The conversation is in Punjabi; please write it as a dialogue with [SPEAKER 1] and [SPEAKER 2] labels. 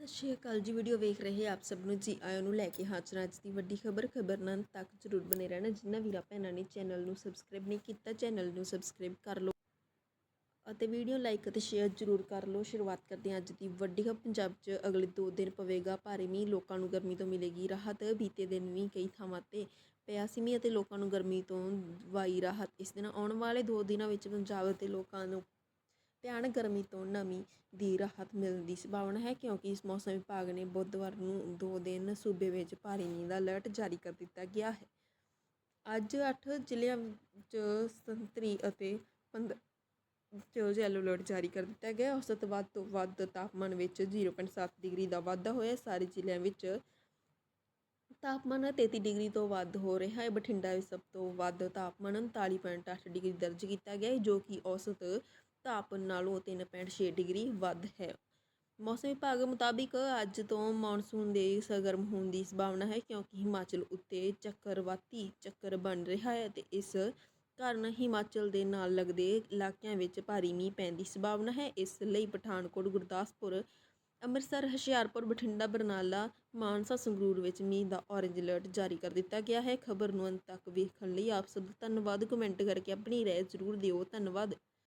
[SPEAKER 1] ਸਤਿ ਸ਼੍ਰੀ ਅਕਾਲ ਜੀ ਵੀਡੀਓ ਵੇਖ ਰਹੇ ਆਪ ਸਭ ਨੂੰ ਜੀ। ਆਇਆਂ ਨੂੰ ਲੈ ਕੇ ਹਾਜ਼ਰ ਹਾਂ ਅੱਜ ਦੀ ਵੱਡੀ ਖਬਰ। ਖਬਰ ਨਾਲ ਤੱਕ ਜਰੂਰ ਬਨੇ ਰਹਿਣਾ। ਜਿੰਨਾ ਵੀਰਾ, ਭੈਣਾਂ ਨੇ ਚੈਨਲ ਨੂੰ ਸਬਸਕ੍ਰਾਈਬ ਨਹੀਂ ਕੀਤਾ ਚੈਨਲ ਨੂੰ ਸਬਸਕ੍ਰਾਈਬ ਕਰ ਲਓ। ਅਤੇ ਵੀਡੀਓ ਲਾਈਕ ਅਤੇ ਸ਼ੇਅਰ ਜਰੂਰ ਕਰ ਲਓ। ਸ਼ੁਰੂਆਤ ਕਰਦੇ ਹਾਂ ਅੱਜ ਦੀ ਵੱਡੀ ਖਬਰ। ਪੰਜਾਬ 'ਚ ਅਗਲੇ 2 ਦਿਨ ਪਵੇਗਾ ਭਾਰੀ ਮੀਂਹ। ਲੋਕਾਂ ਨੂੰ ਗਰਮੀ ਤੋਂ ਮਿਲੇਗੀ ਰਾਹਤ। ਬੀਤੇ ਦਿਨ ਵੀ ਕਈ ਥਾਵਾਂ ਤੇ ਪਿਆ ਸੀ ਮੀਂਹ ਅਤੇ ਲੋਕਾਂ ਨੂੰ ਗਰਮੀ ਤੋਂ ਵਾਈ ਰਾਹਤ। ਇਸ ਦਿਨ ਆਉਣ ਵਾਲੇ 2 ਦਿਨਾਂ ਵਿੱਚ ਪੰਜਾਬ ਦੇ ਲੋਕਾਂ ਨੂੰ ਭਿਆਨਕ ਗਰਮੀ ਤੋਂ ਨਮੀ ਦੀ ਰਾਹਤ ਮਿਲਣ ਦੀ ਸੰਭਾਵਨਾ ਹੈ ਕਿਉਂਕਿ ਇਸ ਮੌਸਮ ਵਿਭਾਗ ਨੇ ਬੁੱਧਵਾਰ ਨੂੰ ਦੋ ਦਿਨ ਸੂਬੇ ਵਿੱਚ ਭਾਰੀ ਮੀਂਹ ਦਾ ਅਲਰਟ ਜਾਰੀ ਕਰ ਦਿੱਤਾ ਗਿਆ ਹੈ। ਅੱਜ 8 ਜ਼ਿਲ੍ਹਿਆਂ ਵਿੱਚ ਸੰਤਰੀ ਅਤੇ 15 ਚ ਯੈਲੋ ਅਲਰਟ ਜਾਰੀ ਕਰ ਦਿੱਤਾ ਗਿਆ। ਔਸਤ ਵੱਧ ਤੋਂ ਵੱਧ ਤਾਪਮਾਨ ਵਿੱਚ 0.7 ਡਿਗਰੀ ਦਾ ਵਾਧਾ ਹੋਇਆ। ਸਾਰੇ ਜ਼ਿਲ੍ਹਿਆਂ ਵਿੱਚ ਤਾਪਮਾਨ 33 ਡਿਗਰੀ ਤੋਂ ਵੱਧ ਹੋ ਰਿਹਾ ਹੈ। ਬਠਿੰਡਾ ਵਿੱਚ ਸਭ ਤੋਂ ਵੱਧ ਤਾਪਮਾਨ 39.8 ਡਿਗਰੀ ਦਰਜ ਕੀਤਾ ਗਿਆ ਹੈ, ਜੋ ਕਿ ਔਸਤ ਤਾਪਮਾਨ ਨਾਲੋਂ 3.6 ਡਿਗਰੀ ਵੱਧ ਹੈ। ਮੌਸਮ ਵਿਭਾਗ ਮੁਤਾਬਿਕ ਅੱਜ ਤੋਂ ਮੌਨਸੂਨ ਦੇ ਸਰਗਰਮ ਹੋਣ ਦੀ ਸੰਭਾਵਨਾ ਹੈ ਕਿਉਂਕਿ ਹਿਮਾਚਲ ਉੱਤੇ ਚੱਕਰਵਾਤੀ ਚੱਕਰ ਬਣ ਰਿਹਾ ਹੈ ਅਤੇ ਇਸ ਕਾਰਨ ਹਿਮਾਚਲ ਦੇ ਨਾਲ ਲੱਗਦੇ ਇਲਾਕਿਆਂ ਵਿੱਚ ਭਾਰੀ ਮੀਂਹ ਪੈਣ ਦੀ ਸੰਭਾਵਨਾ ਹੈ। ਇਸ ਲਈ ਪਠਾਨਕੋਟ, ਗੁਰਦਾਸਪੁਰ, ਅੰਮ੍ਰਿਤਸਰ, ਹੁਸ਼ਿਆਰਪੁਰ, ਬਠਿੰਡਾ, ਬਰਨਾਲਾ, ਮਾਨਸਾ, ਸੰਗਰੂਰ ਵਿੱਚ ਮੀਂਹ ਦਾ ਔਰੇਂਜ ਅਲਰਟ ਜਾਰੀ ਕਰ ਦਿੱਤਾ ਗਿਆ ਹੈ। ਖਬਰ ਨੂੰ ਅੰਤ ਤੱਕ ਵੇਖਣ ਲਈ ਆਪ ਸਭ ਦਾ ਧੰਨਵਾਦ। ਕਮੈਂਟ ਕਰਕੇ ਆਪਣੀ ਰਾਏ ਜ਼ਰੂਰ ਦਿਓ। ਧੰਨਵਾਦ।